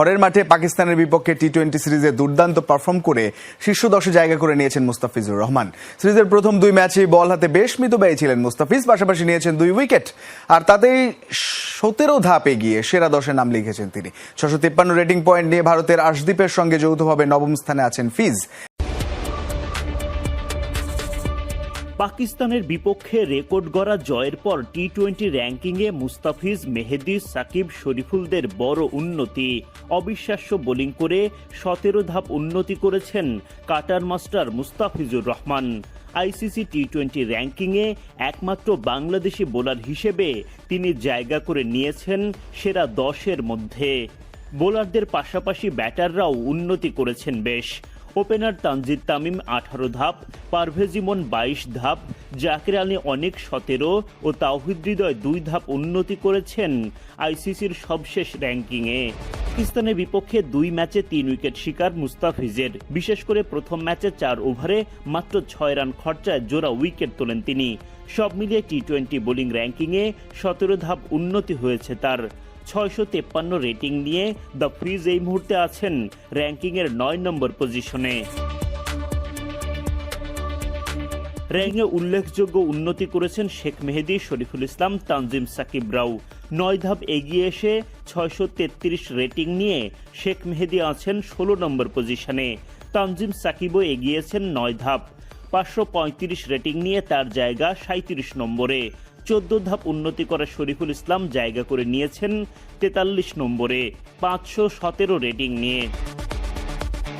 ঘরের মাঠে পাকিস্তানের বিপক্ষে টি টোয়েন্টি সিরিজে দুর্দান্ত পারফর্ম করে শীর্ষ দশে জায়গা করে নিয়েছেন মুস্তাফিজুর রহমান। সিরিজের প্রথম দুই ম্যাচে বল হাতে বেশ মৃত ছিলেন মুস্তাফিজ, পাশাপাশি নিয়েছেন দুই উইকেট। আর তাতেই সতেরো ধাপে গিয়ে সেরা দশে নাম লিখেছেন তিনি। ছশো তিপ্পান্ন রেটিং পয়েন্ট নিয়ে ভারতের আশদীপের সঙ্গে যৌথভাবে নবম স্থানে আছেন ফিজ। পাকিস্তানের বিপক্ষে রেকর্ড গড়া জয়ের পর টি টোয়েন্টি র্যাঙ্কিংয়ে মুস্তাফিজ, মেহেদি, সাকিব, শরীফুলদের বড় উন্নতি। অবিশ্বাস্য বোলিং করে সতেরো ধাপ উন্নতি করেছেন cutter master Mustafizur Rahman. ICC T twenty র্যাঙ্কিংয়ে একমাত্র বাংলাদেশি বোলার হিসেবে তিনি জায়গা করে নিয়েছেন সেরা দশের মধ্যে। বোলারদের পাশাপাশি ব্যাটাররাও উন্নতি করেছেন বেশ। ওপেনার তানজিদ তামিম আঠারো ধাপ, পারভেজ ইমন বাইশ ধাপ, জাকির আলী অনেক সতেরো ও তাওহিদ হৃদয় দুই ধাপ উন্নতি করেছেন আইসিসির সবশেষ র্যাঙ্কিংয়ে। পাকিস্তানের বিপক্ষে দুই ম্যাচে তিন উইকেট শিকার মুস্তাফিজের। বিশেষ করে প্রথম ম্যাচে চার ওভারে মাত্র ছয় রান খরচায় জোড়া উইকেট তোলেন তিনি। সব মিলিয়ে টি টোয়েন্টি বোলিং র্যাঙ্কিংয়ে সতেরো ধাপ উন্নতি হয়েছে তার। ছয়শো তেপ্পান্ন রেটিং নিয়ে দ্য ফ্রিজ এই মুহূর্তে আছেন র্যাঙ্কিংয়ের নয় নম্বর পজিশনে। র্যাঙ্কে উল্লেখযোগ্য উন্নতি করেছেন শেখ মেহেদি, শরীফুল ইসলাম, তানজিম সাকিব সাকিবরাও নয় ধাপ এগিয়ে এসে ছয়শো তেত্রিশ রেটিং নিয়ে শেখ মেহেদি আছেন ষোলো নম্বর পজিশনে। তানজিম সাকিবও এগিয়েছেন নয় ধাপ। পাঁচশো পঁয়ত্রিশ রেটিং নিয়ে তার জায়গা সাঁত্রিশ নম্বরে। চোদ্দ ধাপ উন্নতি করা শরীফুল ইসলাম জায়গা করে নিয়েছেন তেতাল্লিশ নম্বরে, পাঁচশো সতেরো রেটিং নিয়ে।